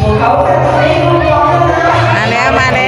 มาแล้วมาแล้ว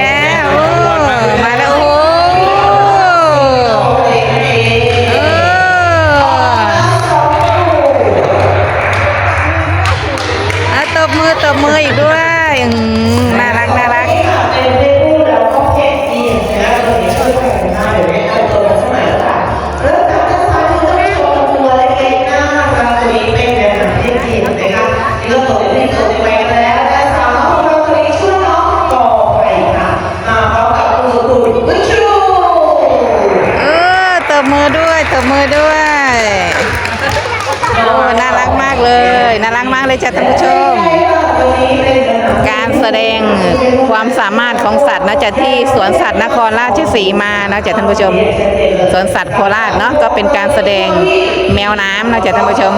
บมือด้วยโอ้น่ารักมากเลย น่ารักมากเลยจ้ะท่านผู้ชม การแสดงความสามารถของสัตว์นะจ๊ะที่สวนสัตว์นครราชสีมานะจ๊ะท่านผู้ชม สวนสัตว์โคราชเนาะก็เป็นการแสดงแมวน้ำนะจ๊ะท่านผู้ชม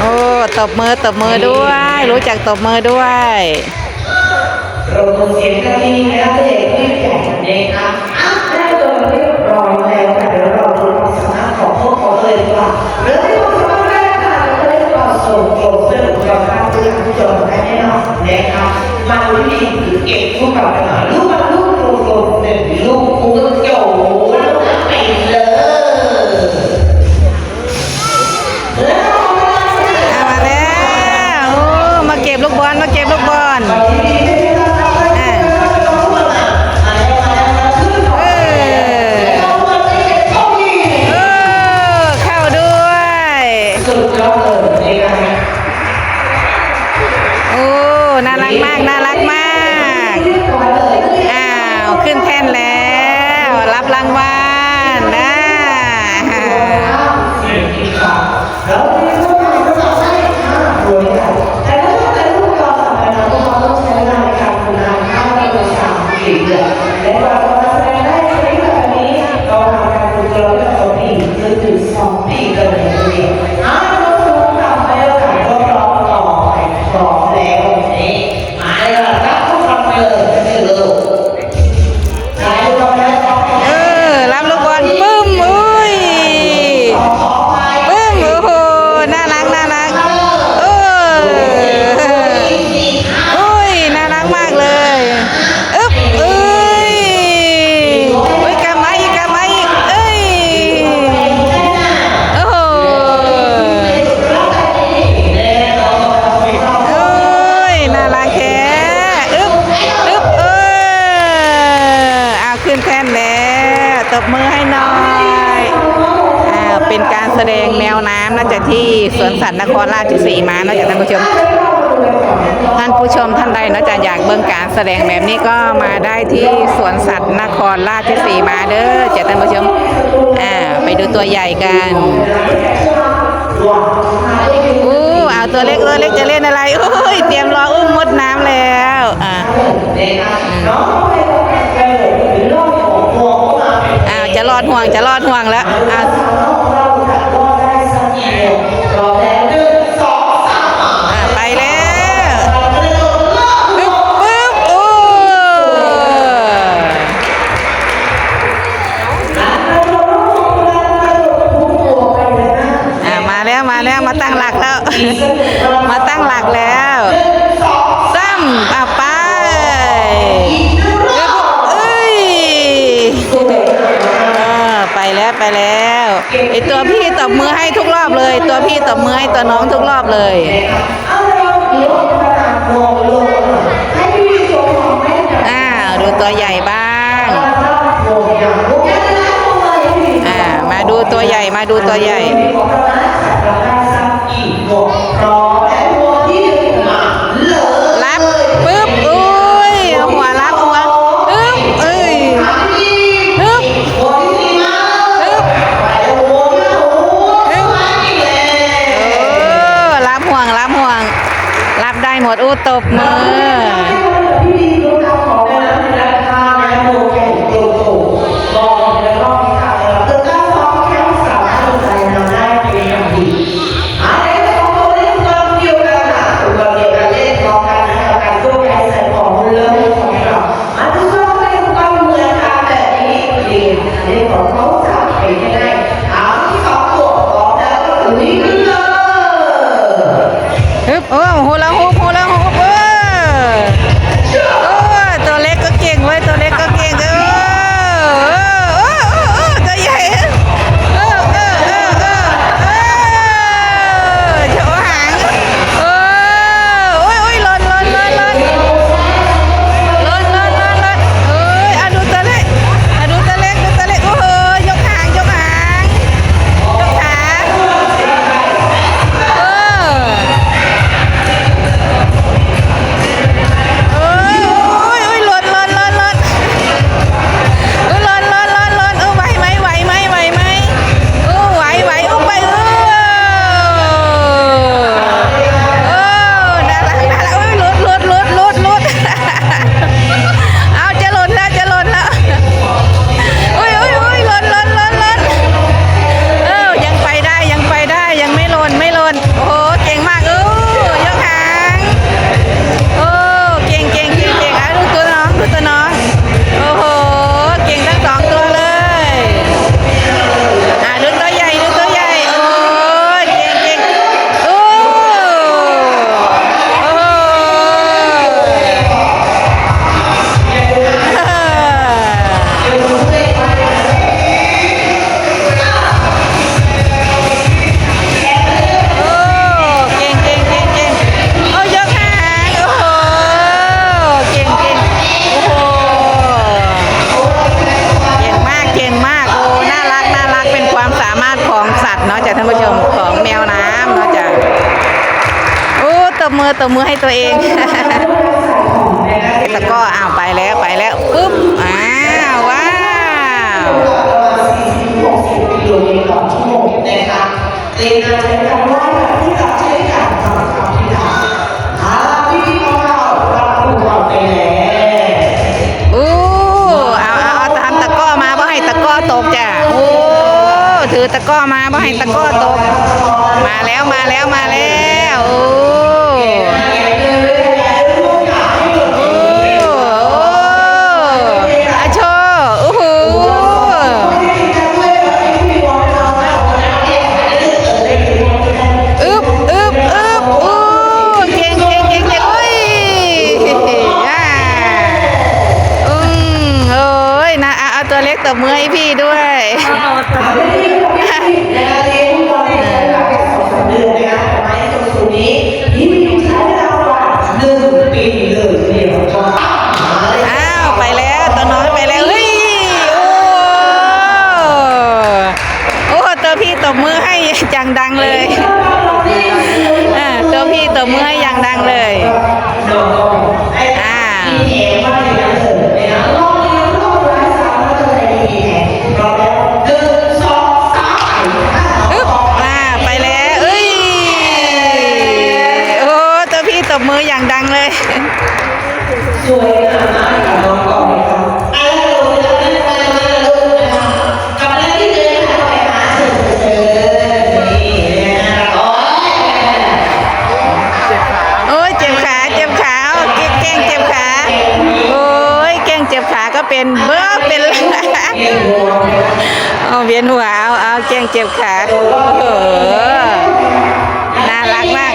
โอ้ตบมือตบมือด้วย รู้จักตบมือด้วย เราเสียงกันดีนะครับเด็กผู้ใหญ่นะครับอะได้ตัวเรียบร้อยแล้วแต่เดี๋ยวเราดูความสามารถของพวกเขาเลยดีกว่าเริ่มที่ความสามารถแรกค่ะเราได้ควาส่งโปรเซอร์ของกาครับที่ผู้ชมได้แน่นอนนะครับมาดูนี่เก็บลูกกับหน่อยลูกมาลูกโปรโปรหนึ่งลูก โอ้ น่ารักมาก น่ารักมาก อ้าว ขึ้นแท่นแล้ว รับรางวัล แสดงแมวน้ำนะจ๊ะที่สวนสัตว์นครราชสีมานะจ๊ะท่านผู้ชม ท่านผู้ชมท่านใดนะจ๊ะอยากเบิ่งการแสดงแบบนี้ก็มาได้ที่สวนสัตว์นครราชสีมาเด้อจ้ะท่านผู้ชมอ่าไปดูตัวใหญ่กันอู้เอาตัวเล็กตัวเล็กจะเล่นอะไรอุ้ยเตรียมรออุ้มมดน้ำแล้วอ่าอ้าวจะรอดห่วงจะรอดห่วงแล้วอ้าวอ่า มาตั้งหลักแล้วซ้ำอะไปเอ้ยไปแล้วไปแล้วไอตัวพี่ตบมือให้ทุกรอบเลย ตัวพี่ตบมือให้ตัวน้องทุกรอบเลยอ้าดูตัวใหญ่บ้างอ่ามาดูตัวใหญ่มาดูตัวใหญ่ีกพรับ Uy, oh, hulang-hupa. มือตบมือให้ตัวเองตะก้ออ้าวไปแล้วไปแล้วปุ๊บอ้าวว้าวเรียนการใช้คำว่าที่เราใช้การทำคำที่ถามอาพี่ของเราเพูกเอาไปแล้วอ้เอาเอาเตามตะก้อมาบ่ให้ตะก้อตกจ้ะโอ้ถือตะก้อมาบ่ให้ตะก้อตก มาแล้วมาแล้วมาแล้วโอ้ จังดังเลยตัวพี่ตัวมืออย่างดังเลยอ่าตบมืออย่างดังเลยสวย เป็นเบ้อเป็นแเอาเวียนหัวเอาเอาเกียงเจ็บขาเออน่ารักมาก